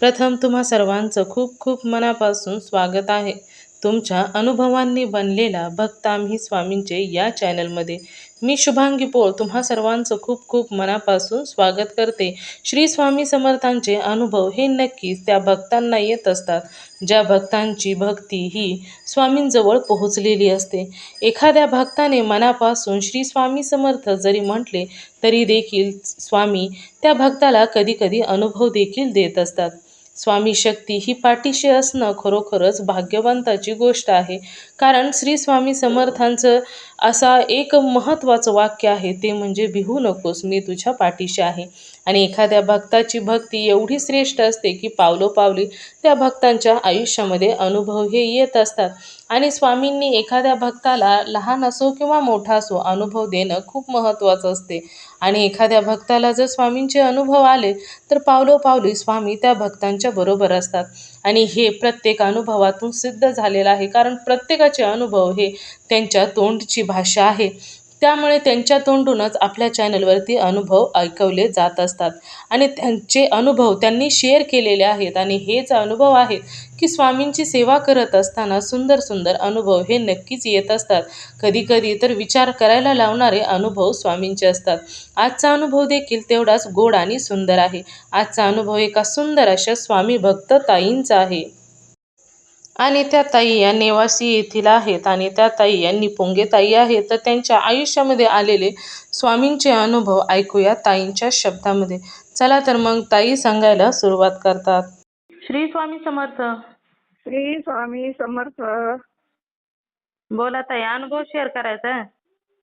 प्रथम तुम्हा सर्वांचं खूप खूप मनापासून स्वागत आहे. तुमच्या अनुभवांनी बनलेला भक्त आम्ही स्वामींचे या चॅनलमध्ये. मी शुभांगी पोळ तुम्हा सर्वांचं खूप खूप मनापासून स्वागत करते. श्री स्वामी समर्थांचे अनुभव हे नक्कीच त्या भक्तांना येत असतात. ज्या भक्तांची भक्ती ही स्वामींजवळ पोहोचलेली असते. एखाद्या भक्ताने मनापासून श्री स्वामी समर्थ जरी म्हटले तरी देखील स्वामी त्या भक्ताला कधीकधी अनुभव देखील देत असतात. स्वामी शक्ती ही पाठीशी असणं खरोखरच भाग्यवंताची गोष्ट आहे. कारण श्री स्वामी समर्थांचं असा एक महत्त्वाचं वाक्य आहे ते म्हणजे भिहू नकोस मी तुझ्या पाठीशी आहे. आणि एखाद्या भक्ताची भक्ती एवढी श्रेष्ठ असते की पावलोपावली त्या भक्तांच्या आयुष्यामध्ये अनुभव हे येत असतात. आणि स्वामींनी एखाद्या भक्ताला लहान असो किंवा मोठा असो अनुभव देणं खूप महत्त्वाचं असते. आणि एखाद्या भक्ताला जर स्वामींचे अनुभव आले तर पावलोपावली स्वामी त्या भक्तांच्या बरोबर असतात. आणि हे प्रत्येक अनुभवातून सिद्ध झालेलं आहे. कारण प्रत्येकाचे अनुभव हे त्यांच्या तोंडची भाषा आहे. त्यामुळे त्यांच्या तोंडूनच आपल्या चॅनलवरती अनुभव ऐकवले जात असतात. आणि त्यांचे अनुभव त्यांनी शेअर केलेले आहेत आणि हेच अनुभव आहेत की स्वामींची सेवा करत असताना सुंदर सुंदर अनुभव हे नक्कीच येत असतात. कधीकधी तर विचार करायला लावणारे अनुभव स्वामींचे असतात. आजचा अनुभव देखील तेवढाच गोड आणि सुंदर आहे. आजचा अनुभव एका सुंदर अशा स्वामी भक्त ताईंचा आहे. आणि त्या ताई या नेवासी येथील आहेत आणि त्या ताई या निपुंगे ताई आहेत तर त्यांच्या आयुष्यामध्ये आलेले स्वामींचे अनुभव ऐकूया ताईंच्या शब्दामध्ये. चला तर मग ताई सांगायला सुरुवात करतात. श्री स्वामी समर्थ. श्री स्वामी समर्थ. बोला ताई अनुभव शेअर करायचा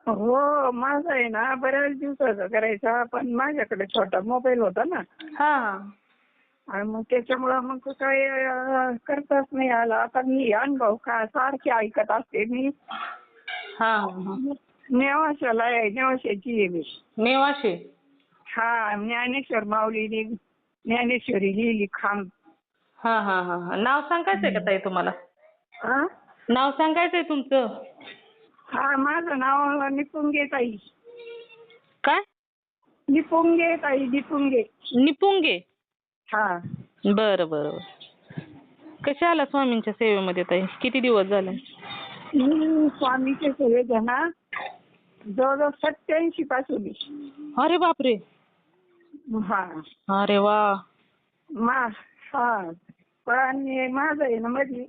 हो माझं आहे ना बऱ्याच दिवसाचा करायचा पण माझ्याकडे छोटा मोबाईल होता ना. हा. आणि मग त्याच्यामुळं मग काय करताच नाही आला. आता मी अनुभव का सारखे ऐकत असते मी. हा नेवाशाला आहे नेवाशाची आहे मी. नेवाशे? हा ज्ञानेश्वर माऊलीने ज्ञानेश्वरी लिहिली खांब हा हा हा हा. नाव सांगायचंय का ताई तुम्हाला? हा? नाव सांगायचंय तुमचं? हा माझं नाव निपुंगे ताई. काय? निपुंगे ताई निपुंगे. निपुंगे? हा बरं बरं. कशा आला स्वामींच्या सेवेमध्ये ताई किती दिवस झाले मी स्वामीचे सेवेत आहे ना जवळजवळ सत्याऐंशी पासून आहे. अरे बापरे हा अरे वा मा हा पण हे माझं आहे ना मध्ये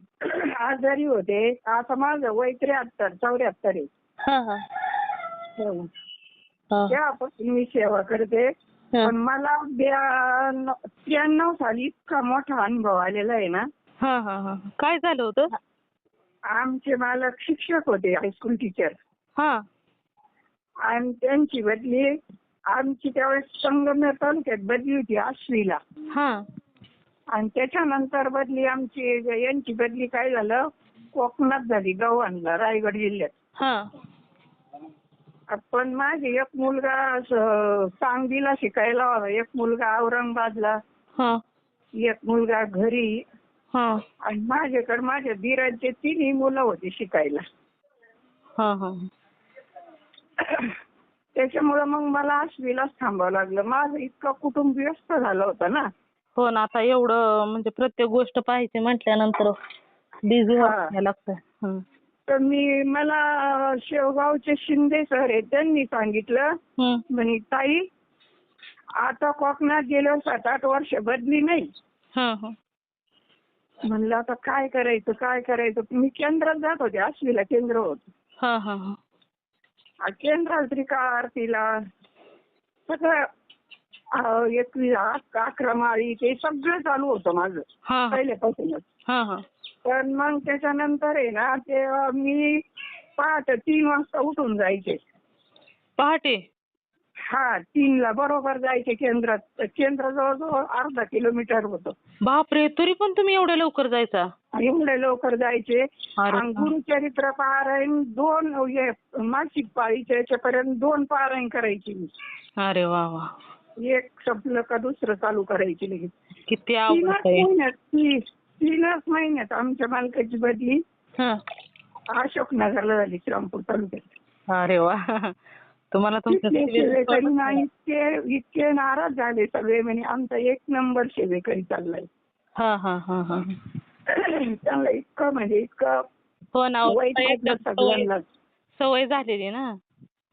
आजारी होते आता माझं वय त्र्याहत्तर चौऱ्याहत्तर आहे हा हा हो. हा. तेव्हापासून मी सेवा करते. पण मला त्र्याण्णव साली इतका मोठा अनुभव आलेला आहे ना. हा हा हा. काय झालं होतं? आमचे मालक शिक्षक होते हायस्कूल टीचर हा. आणि त्यांची बदली आमची त्यावेळेस संगमेर तालुक्यात बदली होती आश्वीला. आणि त्याच्यानंतर बदली आमची यांची बदली काय झालं? कोकणात झाली गव्हाणला रायगड जिल्ह्यात. हा. पण माझे एक मुलगा स- सांगलीला शिकायला होता एक मुलगा औरंगाबादला. हा. एक मुलगा घरी. हा. आणि माझ्याकडे माझ्या दिरांचे तिन्ही मुलं होती शिकायला. हा हा. त्याच्यामुळं मग मला आश्वीलाच थांबावं लागलं. माझं इतकं कुटुंब व्यस्त झालं होतं ना. हो ना आता एवढं म्हणजे प्रत्येक गोष्ट पाहिजे म्हटल्यानंतर बिझी हा. व्हायला लागतं. तर मी मला शेवगावचे शिंदे सर आहेत त्यांनी सांगितलं. हं. म्हणे ताई आता कोकणात गेलो सात आठ वर्ष बदली नाही. हं, हं. म्हणलं आता काय करायचं काय करायचं? मी केंद्रात जात होते आश्वीला केंद्र होत. हा हा हा. केंद्रात त्रिका आरतीला? सगळं अं, एकवीस अक- अकरा माळी ते सगळं चालू होतं माझं. हा हा. पहिल्यापासूनच. हा हा. पण मग त्याच्यानंतर आहे ना ते मी पहाटे तीन वाजता उठून जायचे. पहाटे? हा तीनला बरोबर जायचे केंद्रात. केंद्र जवळजवळ अर्धा किलोमीटर होतं. बापरे तरी पण तुम्ही एवढ्या लवकर जायचा? एवढे लवकर जायचे. आणि गुरुचरित्र पारायण दोन हे मासिक पाळीच्या याच्यापर्यंत दोन पारायण करायची मी. अरे वा वा. एक संपलं का दुसरं चालू करायची लगेच. किती आवड तीनच आहे. महिन्यात ती- तीनच महिन्यात आमच्या मालकाची बदली. हं. अशोकनगरला झाली श्रीरामपूर तालुक्यात. अरे वा. तुम्हाला तुमच्या तिथले सेवेकरी इतके इतके नाराज झाले सगळे म्हणजे आमचा एक नंबर सेवेकरी चाललाय. हा हा हा हा. त्यांना इतकं म्हणजे इतकं हो ना हो. वाईट सवय सगळ्यांना सवय झालेली ना.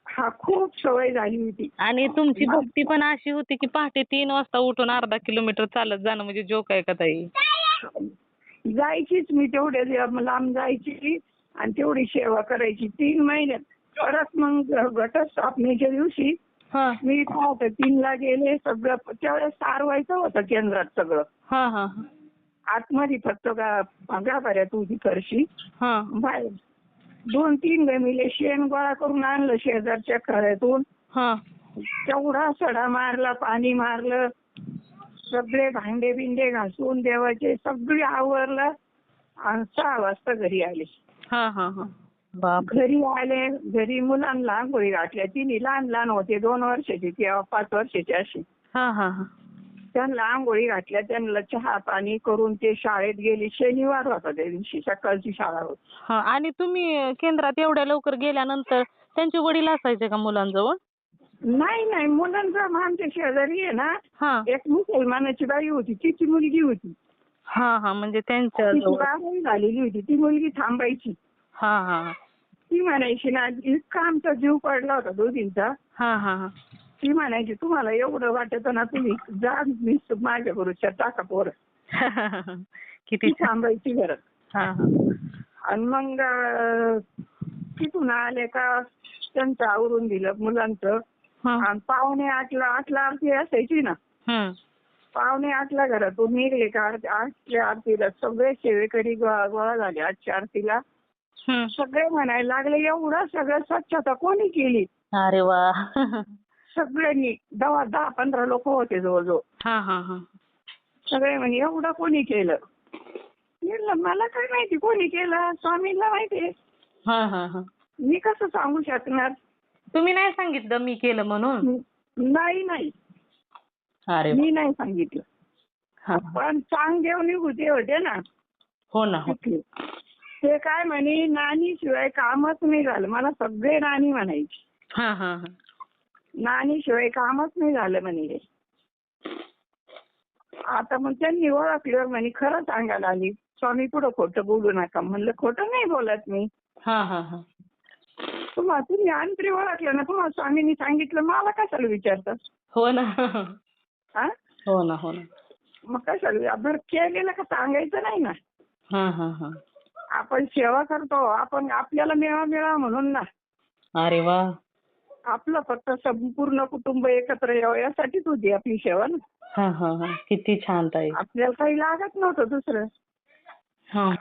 हा खूप सवय झाली होती. आणि तुमची भक्ती पण अशी होती की पहाटे तीन वाजता उठून अर्धा किलोमीटर चालत जाणं म्हणजे जोक आहे का ताई? जायचीच मी तेवढे लांब जायची आणि तेवढी सेवा करायची. तीन महिन्यात परत मग घटस्थापनेच्या दिवशी मी काय होतं. तीनला गेले सगळं त्यावेळेस सारवायचं होतं केंद्रात सगळं. आतमध्ये फक्त गा गाभाऱ्यात उभी करशी. बाहेर. दोन तीन गमिले शेण गोळा करून आणलं शेजारच्या खऱ्यातून. हा. तेवढा सडा मारला पाणी मारलं. सगळे भांडे बिंडे घासून देवाचे सगळे आवरलं आणि सहा वाजता घरी आले. हा हा हा. घरी आले घरी मुलांना आंघोळी घातल्या. तिन्ही लहान लहान होते दोन वर्षाचे किंवा पाच वर्षाचे हा हा हा. त्यांना आंघोळी घातल्या त्यांना चहा पाणी करून ते शाळेत गेली. शनिवार होता त्या दिवशी सकाळची शाळा होती. हा आणि तुम्ही केंद्रात एवढ्या लवकर गेल्यानंतर त्यांचे वडील असायचे का मुलांजवळ? नाही नाही. मुलांचा आमच्या शेजारी आहे ना. हा. एक मुसलमानाची बाई होती. तिची मुलगी होती. हा हा. म्हणजे त्यांच्या तिची जवळ. बारावी झालेली होती. ती मुलगी थांबायची. हा हा. ती म्हणायची ना इतका आमचा जीव पडला होता दोघींचा. हा हा हा. ती म्हणायची तुम्हाला एवढं वाटत ना तुम्ही जा मी माझ्या बरोबर टाका पोर. किती ती छान. थांबायची घरात. हा हा. आणि मग अं, तिथून आले का त्यांचं आवरून दिलं मुलांचं. आणि पावणे आठला आठला आरती असायची ना. पावणे आठला घरातून निघले का आठच्या आरतीला सगळे सेवेकरी गोळा झाले आजच्या आरतीला. सगळे म्हणायला लागले एवढं सगळं स्वच्छता कोणी केली? अरे वा. सगळ्यांनी दहा दहा पंधरा लोक होते जवळजवळ. सगळे म्हणे एवढं कोणी केलं? मला काय माहिती कोणी केलं? स्वामींना माहिती हा हा हा. मी कसं सांगू शकणार? तुम्ही नाही सांगितलं मी केलं म्हणून? नाही नाही. अरे वा. मी नाही सांगितलं. हा. पण चांगदेव निघुते होते ना. हो ना हो. तिथले ते काय म्हणे नानी शिवाय कामच नाही झालं मला सगळे नानी म्हणायची. हा हा हा. नानी शिवाय कामच नाही झालं म्हणे आता मग त्यांनी ओळखल्यावर म्हणे खरं सांगायला आली. स्वामी पुढं खोटं बोलू नका. म्हणलं खोटं नाही बोलत मी. हा हा हा. तुम्हाला तुम्ही अंतरी ओळखलं ना तुम्हाला स्वामींनी सांगितलं मला कशाला विचारतात हो ना. हा? हो ना हो ना. मग कशाला बरं केलेलं का सांगायचं नाही ना? हा हा हा. आपण सेवा करतो आपण आपल्याला मिळा मिळा म्हणून ना. अरे वा. आपलं फक्त संपूर्ण कुटुंब एकत्र यावं यासाठीच होती आपली सेवा ना. हा हा हा. किती छान ताई. आपल्याला काही लागत नव्हतं दुसरं. हा.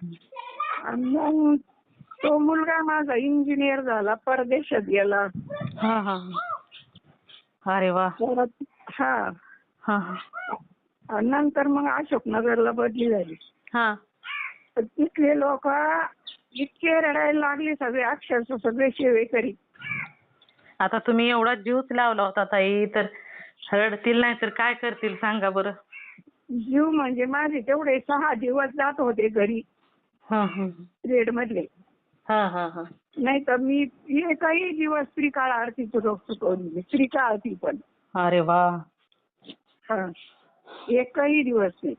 आणि मग तो मुलगा माझा इंजिनियर झाला परदेशात गेला. हा हा हा. अरे वा. परत हा. हा हा. आणि नंतर मग अशोकनगरला बदली झाली. हा. तर तिथले लोक इतके रडायला लागले सगळे अक्षरशः सगळे सेवेकरी आता तुम्ही एवढा जीवच लावला होता ताई तर रडतील नाही तर काय करतील सांगा बरं. जीव म्हणजे माझे तेवढे सहा दिवस जात होते घरी. हा हा. रेड मधले हा हा हा. नाही तर मी एकही दिवस त्रिकाळ आरती चुकवली त्रिकाळ आरती पण. अरे वा. हा. एकही दिवस नाही.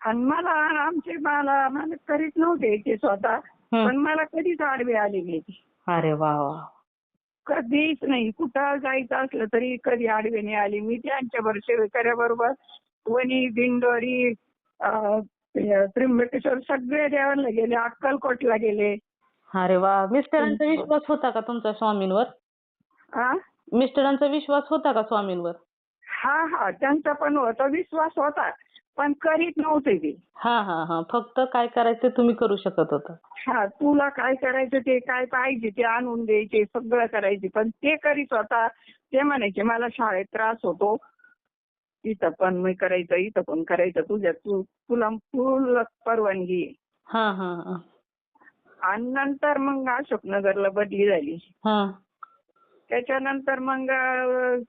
आणि मला आमचे मला मला करीत नव्हते ते स्वतः हं. पण मला कधीच आडवे आले नाही अरे वा वा. कधीच नाही. कुठं जायचं असलं तरी कधी आडवे नाही आले. मी त्यांच्या सेवेकऱ्याबरोबर वणी दिंडोरी अं, त्र्यंबकेश्वर सगळे देवाला गेले. अक्कलकोटला गेले. अरे वा. मिस्टरांचा विश्वास होता का तुमचा स्वामींवर? हा मिस्टरांचा विश्वास होता का स्वामींवर? हा हा. त्यांचा पण होता. विश्वास होता. पण करीत नव्हते ते. हा हा हा. फक्त काय करायचं ते तुम्ही करू शकत होता. हा तुला काय करायचं ते काय पाहिजे ते आणून द्यायचे सगळं करायचे. पण ते करीत होता. ते म्हणायचे मला शाळेत त्रास होतो. इथं पण मी करायचं इथं पण करायचं. तुझ्या तू तुला फुल परवानगी आहे. हा हा हा. आणि नंतर मग अशोकनगरला बदली झाली. हा. त्याच्यानंतर मग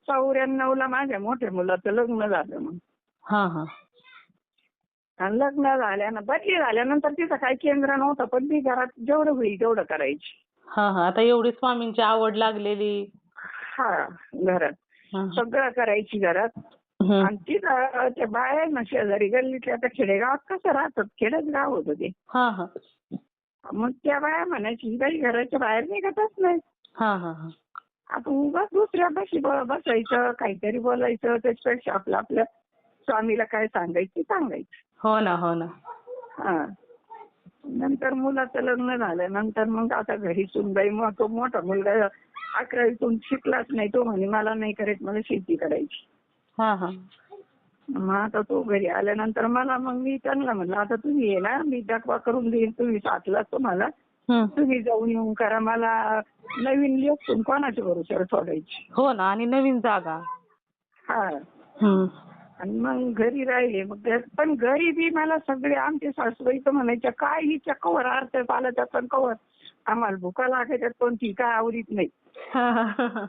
चौऱ्याण्णव ला माझ्या मोठ्या मुलाचं लग्न झालं मग. हा हा. आणि लग्न झाल्यानं बदली झाल्यानंतर तिथं काही केंद्र नव्हतं पण मी घरात जेवढं होईल तेवढं करायची. हा हा. आता एवढी स्वामींची आवड लागलेली. हा घरात. हा. सगळं करायची घरात. आणि तिथं ते बाहेर ना शेजारी गल्लीतले आता खेडेगावात कसं राहतात? खेडच गाव होतं ते. मग त्या बाया म्हणायची ही बाई घराच्या बाहेर निघतच नाही. हा हा हा. आता उगाच दुसऱ्यापाशी ब- बसायचं काहीतरी बोलायचं त्याच्यापेक्षा आपलं आपल्या स्वामीला काय सांगायचं ते सांगायचं. हो ना हो ना. हा. नंतर मुलाचं लग्न झालं नंतर मग आता घरी सुनबाई मग तो मोठा मुलगा अकरावीतून शिकलाच नाही तो म्हणे मला नाही करायचं मला शेती करायची. हा हा. मग आता तो घरी आल्यानंतर मला मग मी त्यांना म्हणलं आता तुम्ही ये ना मी दाखवा करून देईन तुम्ही साथला तुम्हाला. तुम्ही जाऊन येऊन करा मला नवीन लेखून कोणाच्या भरोश्यावर सोडायची हो ना आणि नवीन जागा हा. आणि मग घरी राहिले मग पण घरी बी मला सगळे आमचे सासूबाई तर म्हणायच्या काय हिच्या कवर अर्थ पालाच्या पण कवर आम्हाला भुका लागायच्यात पण ती काय आवडीत नाही हा, हा, हा.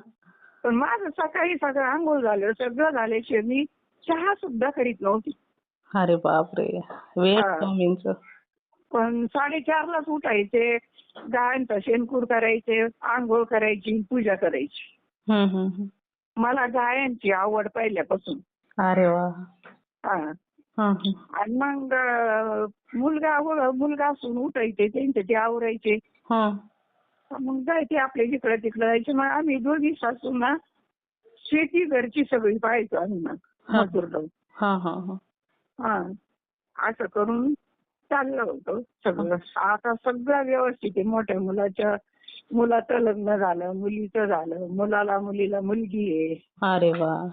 पण माझं सकाळी सगळं आंघोळ झालं सगळं झाल्याशिवाय मी चहा सुद्धा करीत नव्हती अरे बापरे वेळ. स्वामींच पण साडेचारलाच उठायचे गायांचा शेणकूर करायचे आंघोळ करायची पूजा करायची. मला गायांची आवड पहिल्यापासून अरे वा हा. आणि मग मुलगा मुलगा असून उठायचे त्यांचे ते आवरायचे. मग जायचे आपल्या जिकडे तिकडे जायचे मग आम्ही दोघी सासू ना शेती घरची सगळी पाहायचो आम्ही मग. मजूर लावून. हा हा हा. हा. असं करून चाललं होतं सगळं. आता सगळं व्यवस्थित आहे. मोठ्या मुलाच्या मुलाचं लग्न झालं मुलीचं झालं. मुलाला मुलीला मुलगी आहे. अरे वा.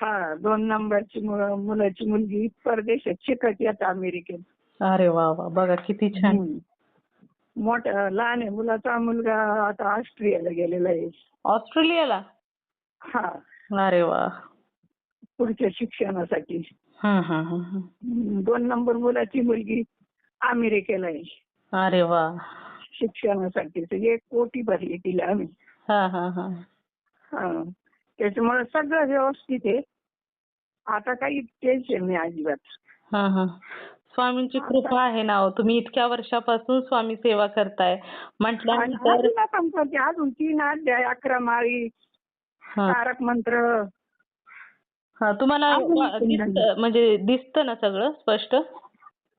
हा दोन नंबरची मु- मुलाची मुलगी परदेशात शिकत आता अमेरिकेत. अरे वा वा. बघा किती छान. हम्म. मोठ्या लहान आहे. मुलाचा मुलगा आता ऑस्ट्रियाला गेलेला आहे. ऑस्ट्रेलियाला? हा. अरे वा. पुढच्या शिक्षणासाठी. दोन नंबर मुलाची मुलगी अमेरिकेला आहे. अरे वा. शिक्षणासाठी एक कोटी भरली तिला आम्ही. हा हा हा. हा त्याच्यामुळे सगळं व्यवस्थित आहे. आता काही टेन्शन नाही अजिबात. हा हा. स्वामींची कृपा आहे ना हो. तुम्ही इतक्या वर्षापासून स्वामी सेवा करताय. म्हटल्यानंतर अजून तीन अध्याय अकरा माळी हा. तारक मंत्र हा तुम्हाला दिसतं म्हणजे दिसतं ना सगळं स्पष्ट?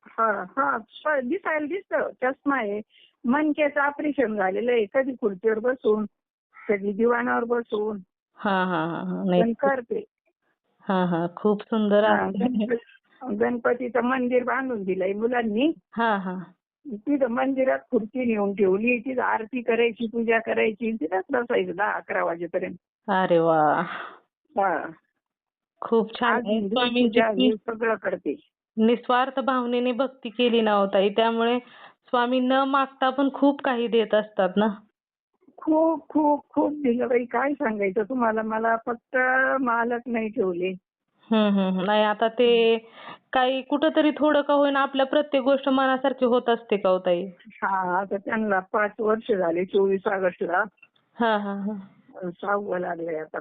हा हा दिसायला दिसतं चष्मा आहे. मनकेचं ऑपरेशन झालेलं आहे कधी खुर्चीवर बसून कधी दिवाणावर बसून. हा हा हा हा पण नाही करते. हा हा खूप सुंदर आहे. गणपतीचं मंदिर बांधून दिलंय मुलांनी. हा हा. तिथं मंदिरात खुर्ची नेऊन ठेवली तिथं आरती करायची पूजा करायची तिथंच बसायचं दहा अकरा वाजेपर्यंत. अरे वा. हा. खूप छान. स्वामींची सगळं करते. निस्वार्थ भावनेने भक्ती केली ना हो ताई. त्यामुळे स्वामी न मागता पण खूप काही देत असतात ना? खूप खूप खूप दिलं बाई. काय सांगायचं तुम्हाला? मला फक्त मालक नाही ठेवले. नाही आता ते काही कुठंतरी थोडं का होईना आपल्या प्रत्येक गोष्ट मनासारखी होत असते का हो ताई? हा आता त्यांना पाच वर्ष झाले चोवीस ऑगस्टला. हा हा हा. सहावं लागलंय आता.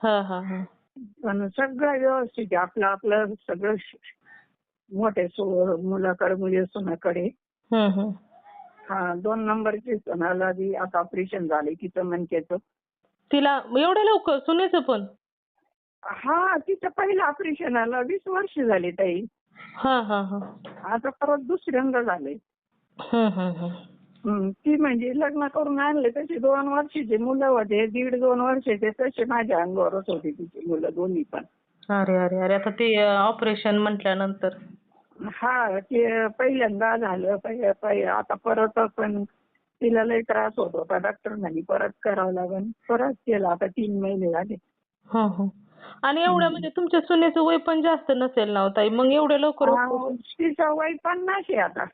हा हा हा. सगळं व्यवस्थित आहे. आपलं आपलं सगळं मोठे सो मुलाकडे मुली सुनाकडे हा दोन नंबरची सुनाला बी आता ऑपरेशन झाले तिचं मनकेचं तिला एवढ्या लवकर सुनेचं पण? हा तिचं पहिलं ऑपरेशन आलं वीस वर्ष झाले ताई. हा हा हा. आता परत दुसऱ्यांदा झालंय. ती म्हणजे लग्न करून आणले तसे दोन वर्षाचे मुलं होते दीड दोन वर्षाचे तसे माझ्या अंगावरच होते तिची मुलं दोन्ही पण. अरे अरे अरे आता ते ऑपरेशन म्हटल्यानंतर. हा ते पहिल्यांदा झालं पहि- पहि- आता परत पण तिला लय त्रास होत होता. डॉक्टर म्हणे परत करावं लागेल परत केलं आता तीन महिने झाले. हा हा. आणि एवढ्या म्हणजे तुमच्या सुनेचं वय पण जास्त नसेल ना हो ताई? मग एवढ्या लवकर तिचं वय पन्नास आहे आता.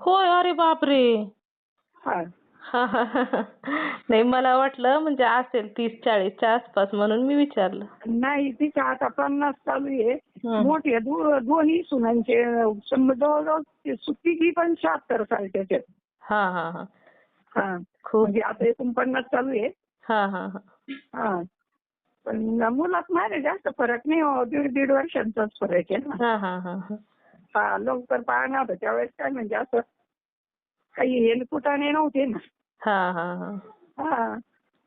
होय अरे बापरे. नाही मला वाटलं म्हणजे असेल तीस चाळीसच्या आसपास म्हणून मी विचारलं. नाही तिच्या आता पन्नास चालू आहे. मोठे दोन्ही सुनांचे जवळजवळ तिघी पण शहात्तर सालच्या आहेत. हा हा हा. हा. खूप. म्हणजे आता एकूण पन्नास चालू आहे. हा हा हा. हा. पण मुलात माझे जास्त फरक नाही हो. दीड दीड वर्षांचाच फरक आहे ना. हा हा हा हा. हा लवकर पाहणार होतं त्यावेळेस काय म्हणजे असं काही हे कुटाणे नव्हते ना. हा हा हा. हा.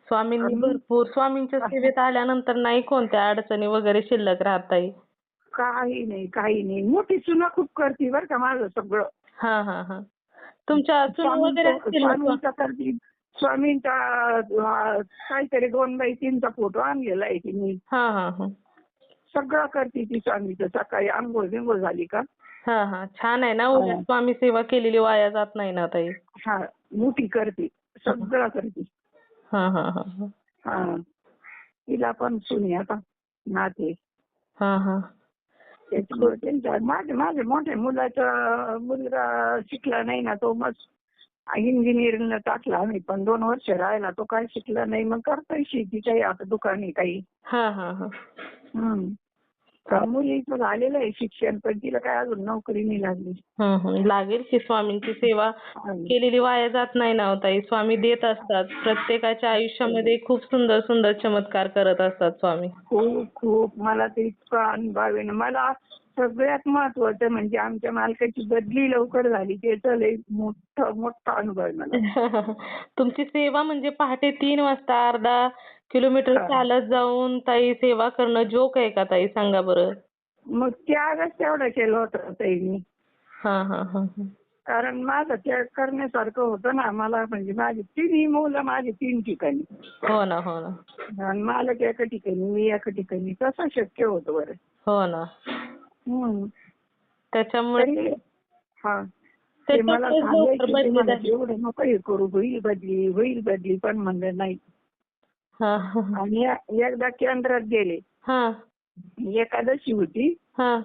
स्वामींनी भरपूर स्वामींच्या सेवेत आल्यानंतर नाही कोणत्या अडचणी वगैरे शिल्लक राहत काही नाही काही नाही. मोठी सुना खूप करते बरं का माझं सगळं. हा हा हा. तुमच्या वगैरे स्वामींचा काहीतरी दोन बाई तीनचा फोटो आणलेला आहे हा हा सगळं करते ती स्वामीचं. सकाळी आंघोळ बिंघोळ झाली का? हा हा. छान आहे ना उलट. स्वामी सेवा केलेली वाया जात नाही ना ताई. हा मोठी करते. सगळं करते. हा हा हा हा. हा. तिला पण सुनी आता नाते. हा हा. त्याच्यामुळे त्यांच्या माझे माझे मोठ्या मुलाचा मुलगा शिकला नाही ना तो मग इंजिनिअरिंगला टाकला आम्ही. पण दोन वर्ष राहिला तो काय शिकला नाही. मग करतोय शेती काही आता दुकानी काही. हा हा हा. हम्म. तर मुलीचं झालेलं आहे शिक्षण पण तिला काय अजून नोकरी नाही लागली. लागेल की स्वामींची सेवा. केलेली वाया जात नाही ना हो ताई. स्वामी देत असतात. प्रत्येकाच्या आयुष्यामध्ये खूप सुंदर सुंदर चमत्कार करत असतात स्वामी. खूप खूप. मला ते इतका अनुभव आहे ना. मला सगळ्यात महत्वाचं म्हणजे आमच्या मालकाची बदली लवकर झाली. त्याचा लय मोठा मोठा अनुभव आहे मला. तुमची सेवा म्हणजे पहाटे तीन वाजता अर्धा किलोमीटर हा. चालत जाऊन ताई सेवा करणं जोक आहे का ताई सांगा बरं मग त्यागच तेवढा केलं होतं ताईंनी हा हा हा हा. कारण माझं त्याग करण्यासारखं होतं ना मला म्हणजे माझी तिन्ही मुलं माझी तीन ठिकाणी हो ना हो ना आणि मालक एका ठिकाणी मी एका ठिकाणी कसं शक्य होतं बरं हो ना हम्म. त्याच्यामुळे तरी हा ते मला त्याच्यामुळे सांगायचे ते बदली मला झाली. एवढं नको हे करू होईल बदली होईल बदली पण म्हणलं नाही. आणि एकदा केंद्रात गेले. एकादशी होती. हा.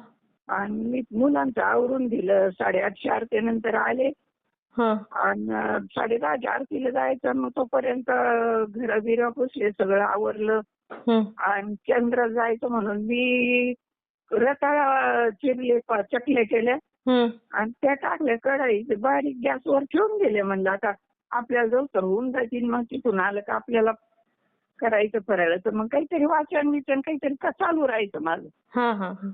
आणि मी मुलांचं आवरून दिलं. साडेआठशे आरतीनंतर आले. हा. आणि साडेदहाच्या आरतीला जायचं मग तोपर्यंत घर बिर पुसले. सगळं आवरलं. आणि केंद्रात जायचं म्हणून मी रताळा चिरले चकल्या केल्या. आणि त्या टाकल्या कढई बारीक गॅसवर ठेवून गेले म्हणलं आता आपल्याला तर होऊन जातील मग तिथून आलं का आपल्याला करायचं फरायचं मग काहीतरी वाचन विचन काहीतरी का चालू राहायचं माझं. हा हा हा.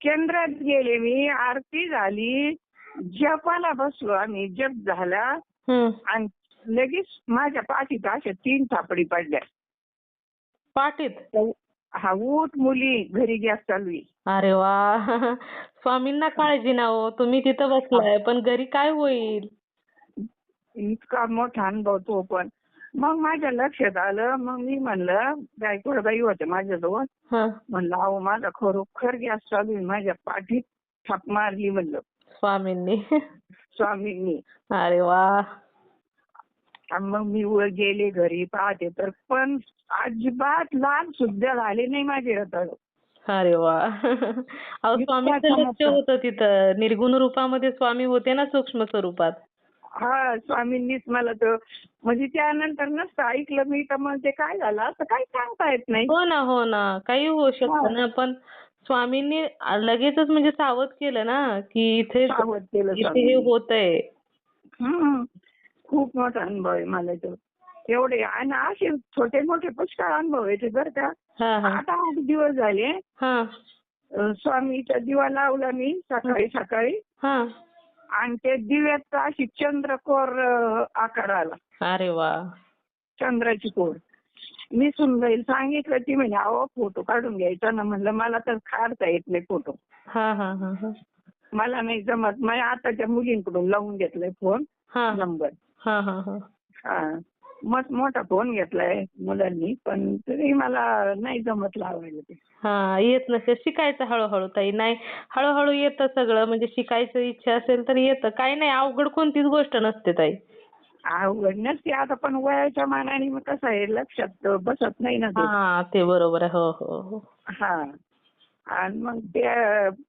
केंद्रात गेले मी आरती झाली जपाला बसलो आम्ही जप झाला. हम्म. आणि लगेच माझ्या पाठीत अशा तीन थापडी पडल्या. पाटीत तर हा उठ मुली घरी गॅस चालू आहे. अरे वा. स्वामींना काळजी ना हो तुम्ही तिथं बसलाय पण घरी काय होईल? इतका मोठा अनुभव तो पण. मग माझ्या लक्षात आलं मग मी म्हणलं गायकवाड बाई होते माझ्याजवळ. हा. म्हणलं अहो माझा खरोखर गॅस चालू आहे. माझ्या पाठीत थाप मारली म्हणलं. स्वामींनी. स्वामींनी. अरे वा. मग मी गेले घरी पाहते तर पण अजिबात लाल सुद्धा झाले नाही माझे रताळ अरे वा. अहो इतका स्वामींचं लक्ष चमत्कार. होतं तिथं. निर्गुण रूपामध्ये स्वामी होते ना सूक्ष्म स्वरूपात. हा स्वामींनीच मला तर म्हणजे त्यानंतर नसतं ऐकलं मी तर मग ते काय झालं? असं काही सांगता येत नाही. हो ना हो ना. काही होऊ. शकतं ना पण स्वामींनी लगेचच म्हणजे सावध केलं ना की इथे सावध केलं इथे हे स्वामींनी. होतंय. हम्म. खूप मोठा अनुभव आहे मला तो. एवढे आणि असे छोटे मोठे पुष्कळ अनुभव आहे ते बरं का. हा हा. आठ आठ दिवस झाले. हा. अं, स्वामीचा दिवा लावला मी सकाळी सकाळी हा. आणि ते दिव्याचा अशी चंद्रकोर आकार आला अरे वा. चंद्राची कोर. मी सुनबाईल सांगितलं ती म्हणे अहो फोटो काढून घ्यायचा ना म्हणलं मला तर काढता येत नाही फोटो. हा हा हा हा. मला नाही जमत. मी आताच्या मुलींकडून लावून घेतलाय फोन हा. नंबर. हा हा. हा. मस्त मोठा फोन घेतलाय मुलांनी पण तरी मला नाही जमत लावायला ते. हा येत नसेल. शिकायचं हळूहळू ताई. नाही हळूहळू येतं सगळं. म्हणजे शिकायचं इच्छा असेल तर येतं. काही नाही अवघड कोणतीच गोष्ट नसते ताई. आवड नसते. आता पण वयाच्या मानाने मग कसं आहे लक्षात बसत नाही ना ते. हा ते बरोबर आहे. हो हो हो. हा. आणि मग ते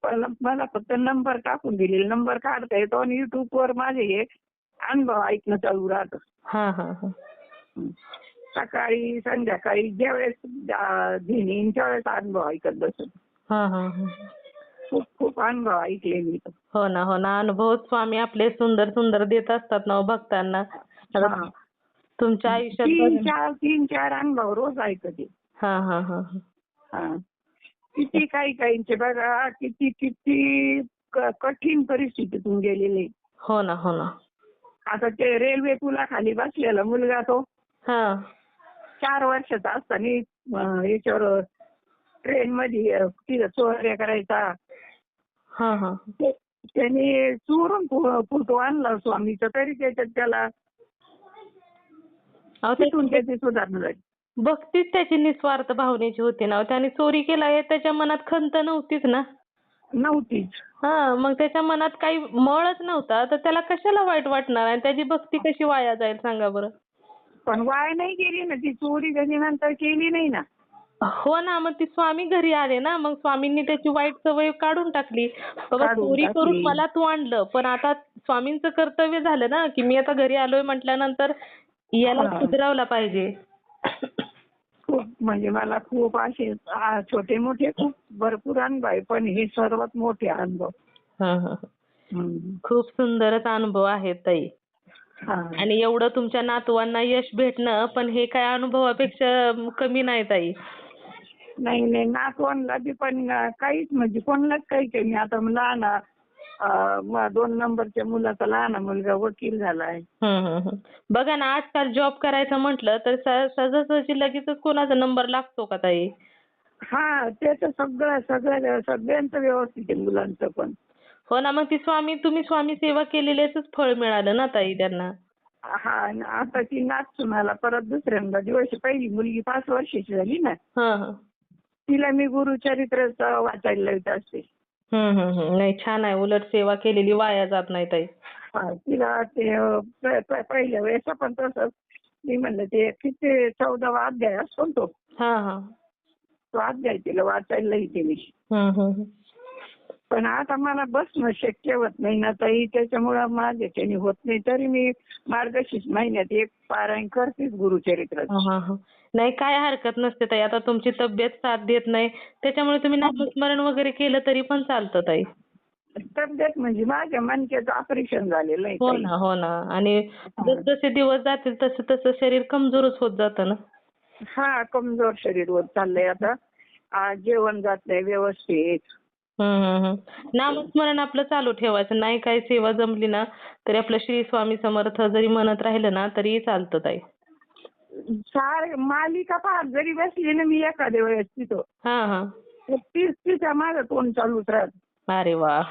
मला मला फक्त नंबर टाकून दिलेले. नंबर काढता येतो आणि युट्यूब वर माझे एक अनुभव ऐकणं चालू राहतं. हा हा हं. सकाळी संध्याकाळी ज्यावेळेस घेईन त्यावेळेस अनुभव ऐकत बसत हा हा हा खूप खूप अनुभव ऐकले मी. हो ना हो ना अनुभव स्वामी आपले सुंदर सुंदर देत असतात ना हो भक्तांना हा. तुमच्या आयुष्यात तीन चार तीन चार अनुभव रोज ऐकते हा हा हा हा. हा. किती काही काहींचे बघा किती किती कठीण परिस्थितीतून गेलेले हो ना हो ना आता ते रेल्वे पुलाखाली बसलेला मुलगा तो चार वर्षाचा असताना याच्यावर ट्रेन मध्ये तिथं चोऱ्या करायचा. हा हा त्याने चोरून फोटो आणला स्वामीचा तरी त्याच्यात त्याला. तिथून त्याची सुधारणा झाली. भक्तीच त्याची निस्वार्थ भावनेची होती ना. त्याने चोरी केला हे त्याच्या मनात खंत नव्हतीच ना. नव्हतीच. हा मग त्याच्या मनात काही मळच नव्हता. तर त्याला कशाला वाईट वाटणार? आणि त्याची भक्ती कशी वाया जाईल सांगा बरं. पण वाय नाही गेली ना ती चोरी त्याची नंतर केली नाही ना हो ना मग ती स्वामी घरी आले ना मग स्वामींनी त्याची वाईट सवय काढून टाकली बाबा चोरी. करून मला तू आणलं पण आता स्वामींचं कर्तव्य झालं ना की मी आता घरी आलोय म्हटल्यानंतर याला. सुधरवला पाहिजे खूप म्हणजे मला खूप असे छोटे मोठे खूप भरपूर अनुभव आहे पण हे सर्वात मोठे अनुभव. खूप सुंदरच अनुभव आहेत ताई. आणि एवढं तुमच्या नातवांना यश भेटणं पण हे काय अनुभवापेक्षा कमी नाही ताई. नाही नाही नातवंडला बी पण काहीच म्हणजे कोणालाच काही नाही. आता लहान अं, म- दोन नंबरच्या मुलाचा लहान मुलगा वकील झालाय. हम्म. बघा ना आजकाल जॉब करायचं म्हटलं तर स- सहजासहजी लगेचच कोणाचा नंबर लागतो का ताई? हा त्याचं सगळं सगळं सगळ्यांचं व्यवस्थित आहे मुलांचं पण. हो ना मग ती स्वामी तुम्ही स्वामी सेवा केलेल्याच फळ मिळालं ना ताई त्यांना? हा आणि आता ती नाच सुनाला परत दुसऱ्यांदा दिवस पहिली मुलगी पाच वर्षाची झाली ना. हा हा. तिला मी गुरुचरित्राचं वाचायला लावत असते. हम्म हम्म हम्म. नाही छान आहे. उलट सेवा केलेली वाया जात नाही ताई. हा, तिला ते अं, प- प- पहिल्या वेळेस पण तसंच. मी म्हणलं ते किती चौदावा अध्याय असतो ना तो. हा हा. तो अध्याय तिला वाचायला येते मी. हम्म हम्म हम्म. पण आता मला बसणं शक्य होत नाही ना ताई. त्याच्यामुळं माझ्याच्याने होत नाही. तरी मी मार्गशीर्ष महिन्यात एक पारायण करतेच गुरुचरित्राचं हा, हा, हा. नाही काय हरकत नसते ताई. आता तुमची तब्येत साथ देत नाही. त्याच्यामुळे तुम्ही नामस्मरण वगैरे केलं तरी पण चालतं ताई. तब्येत म्हणजे माझ्या मणक्याचं ऑपरेशन झालेलं आहे हो ताई. ना हो ना. आणि जसजसे दिवस जातील तसं तसं शरीर कमजोरच होत जातं ना. हा कमजोर शरीर होत चाललंय आता. आ, जेवण जात नाही व्यवस्थित. हम्म, हम्म, हम्म. नामस्मरण आपलं चालू ठेवायचं. नाही काही सेवा जमली ना तरी आपलं श्री स्वामी समर्थ जरी म्हणत राहिलं ना तरी चालतं ताई. सार मालिका पाहत जरी बसली ना मी एखाद्या वेळेस तिथं. हा हा. तर तीच तिच्या माझं तोंड चालूच राहत. अरे वा.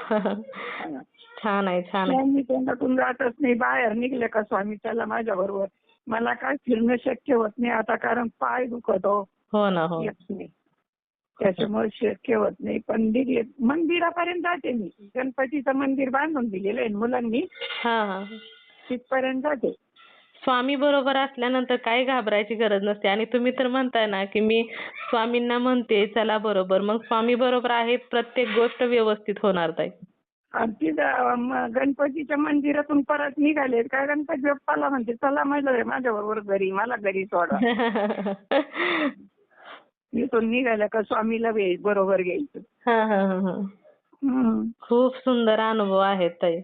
छान आहे छान आहे. मी तोंडातून जातच नाही. बाहेर निघले का स्वामी? चला माझ्या बरोबर मला काय फिरणं शक्य होत नाही आता कारण पाय दुखतो हो ना हो. येत नाही. त्याच्यामुळे शक्य होत नाही. पण दिले मंदिरापर्यंत जाते मी. गणपतीचं मंदिर बांधून दिलेलं आहे मुलांनी. तिथपर्यंत जाते. स्वामी बरोबर असल्यानंतर काही घाबरायची गरज नसते. आणि तुम्ही तर म्हणताय ना की मी स्वामींना म्हणते चला बरोबर. मग स्वामी बरोबर आहे प्रत्येक गोष्ट व्यवस्थित होणार ताई. गणपतीच्या मंदिरातून परत निघाले का गणपती बाप्पाला म्हणते चला माझ्या माझ्या बरोबर घरी मला घरी सोडा. इथून निघाल्या का स्वामीला बरोबर घ्यायचं. हा हा हा हा. खूप सुंदर अनुभव आहेत ताई.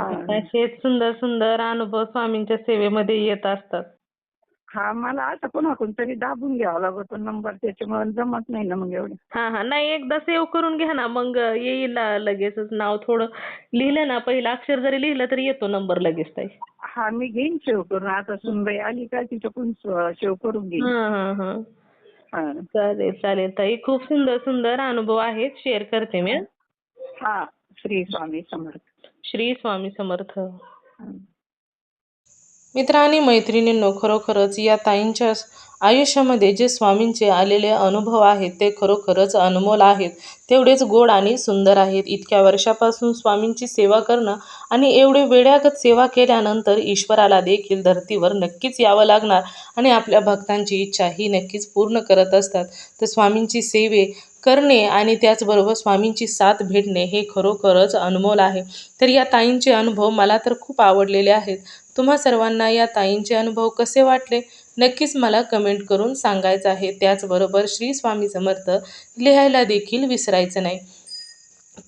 असेच सुंदर सुंदर अनुभव स्वामींच्या सेवेमध्ये येत असतात. हा मला असं कोणाकडून तरी दाबून घ्यावा लागतो नंबर त्याच्यामुळे जमत नाही ना मग एवढं. हा हा. नाही एकदा सेव्ह करून घ्या ना मग येईल लगेचच नाव थोडं लिहिलं ना पहिलं अक्षर जरी लिहिलं तरी येतो नंबर लगेच ताई. हा मी घेईन शेव करून. आता सुनबाई आली का तिच्याकडून शेव करून घेईन. हा. चालेल चालेल ताई खूप सुंदर सुंदर अनुभव आहेत शेअर करते मी हं. हा श्री स्वामी समर्थ श्री स्वामी समर्थ हा. मित्र आणि मैत्रिणींनो खरोखरच या ताईंच्या आयुष्यामध्ये जे स्वामींचे आलेले अनुभव आहेत ते खरोखरच अनमोल आहेत. तेवढेच गोड आणि सुंदर आहेत. इतक्या वर्षापासून स्वामींची सेवा करणं आणि एवढे वेड्यागत सेवा केल्यानंतर ईश्वराला देखील धर्तीवर नक्कीच यावं लागणार आणि आपल्या भक्तांची इच्छा ही नक्कीच पूर्ण करत असतात. तर स्वामींची सेवे करणे आणि त्याचबरोबर स्वामींची साथ भेटणे हे खरोखरच अनमोल आहे. तर या ताईंचे अनुभव मला तर खूप आवडलेले आहेत. तुम्हा सर्वांना या ताईंचे अनुभव कसे वाटले? नक्कीच मला कमेंट करून सांगायचं आहे. त्याचबरोबर श्री स्वामी समर्थ लिहायला देखील विसरायचं नाही.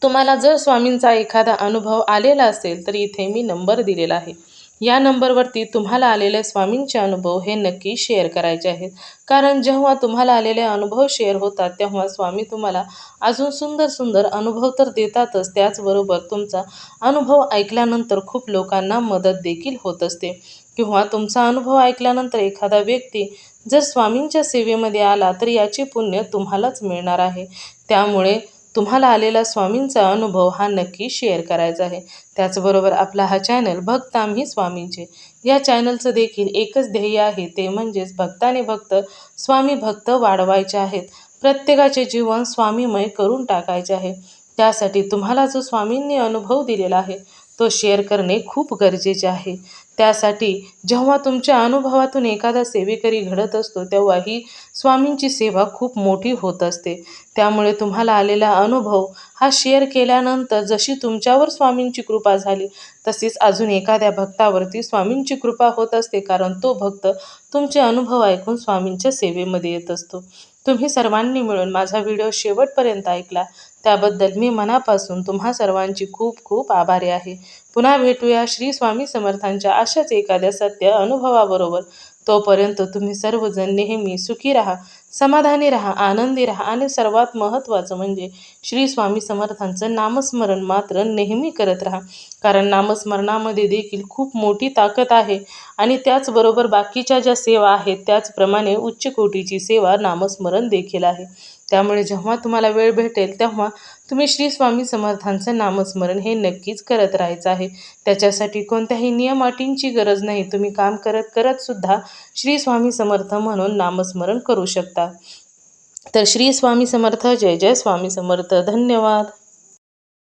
तुम्हाला जर स्वामींचा एखादा अनुभव आलेला असेल तर इथे मी नंबर दिलेला आहे. या नंबरवरती तुम्हाला आलेले स्वामींचे अनुभव हे नक्की शेअर करायचे आहेत. कारण जेव्हा तुम्हाला आलेले अनुभव शेअर होतात तेव्हा स्वामी तुम्हाला अजून सुंदर सुंदर अनुभव तर देतातच. त्याचबरोबर तुमचा अनुभव ऐकल्यानंतर खूप लोकांना मदत देखील होत असते. किंवा तुमचा अनुभव ऐकल्यानंतर एखादा व्यक्ती जर स्वामींच्या सेवेमध्ये आला तर याचे पुण्य तुम्हालाच मिळणार आहे. त्यामुळे तुम्हाला आलेला स्वामींचा अनुभव हा नक्की शेअर करायचा आहे. त्याचबरोबर आपला हा चॅनल भक्त आम्ही स्वामींचे. या चॅनलचं देखील एकच ध्येय आहे ते म्हणजेच भक्ताने भक्त स्वामी भक्त वाढवायचे आहेत. प्रत्येकाचे जीवन स्वामीमय करून टाकायचे आहे. त्यासाठी तुम्हाला जो स्वामींनी अनुभव दिलेला आहे तो शेअर करणे खूप गरजेचे आहे. त्यासाठी जेव्हा तुमच्या अनुभवातून एखादा सेवेकरी घडत असतो तेव्हा ही स्वामींची सेवा खूप मोठी होत असते. त्यामुळे तुम्हाला आलेला अनुभव हा शेअर केल्यानंतर जशी तुमच्यावर स्वामींची कृपा झाली तशीच अजून एखाद्या भक्तावरती स्वामींची कृपा होत असते कारण तो भक्त तुमचे अनुभव ऐकून स्वामींच्या सेवेमध्ये येत असतो. तुम्ही सर्वांनी मिळून माझा व्हिडिओ शेवटपर्यंत ऐकला त्याबद्दल मी मनापासून तुम्हा सर्वांची खूप खूप आभारी आहे. पुन्हा भेटूया श्री स्वामी समर्थांच्या अशाच एखाद्या सत्य अनुभवाबरोबर. तोपर्यंत तुम्ही सर्वजण नेहमी सुखी राहा समाधानी राहा आनंदी राहा. आणि सर्वात महत्त्वाचं म्हणजे श्री स्वामी समर्थांचं नामस्मरण मात्र नेहमी करत राहा. कारण नामस्मरणामध्ये देखील खूप मोठी ताकद आहे. आणि त्याचबरोबर बाकीच्या ज्या सेवा आहेत त्याचप्रमाणे उच्च कोटीची सेवा नामस्मरण देखील आहे. त्यामुळे जेव्हा तुम्हाला वेळ भेटेल तेव्हा तुम्ही श्री स्वामी समर्थांचं नामस्मरण हे नक्कीच करत राहायचं आहे. त्याच्यासाठी कोणत्याही नियम अटींची गरज नाही. तुम्ही काम करत करत सुद्धा श्री स्वामी समर्थ म्हणून नामस्मरण करू शकता. तर श्री स्वामी समर्थ जय जय स्वामी समर्थ. धन्यवाद.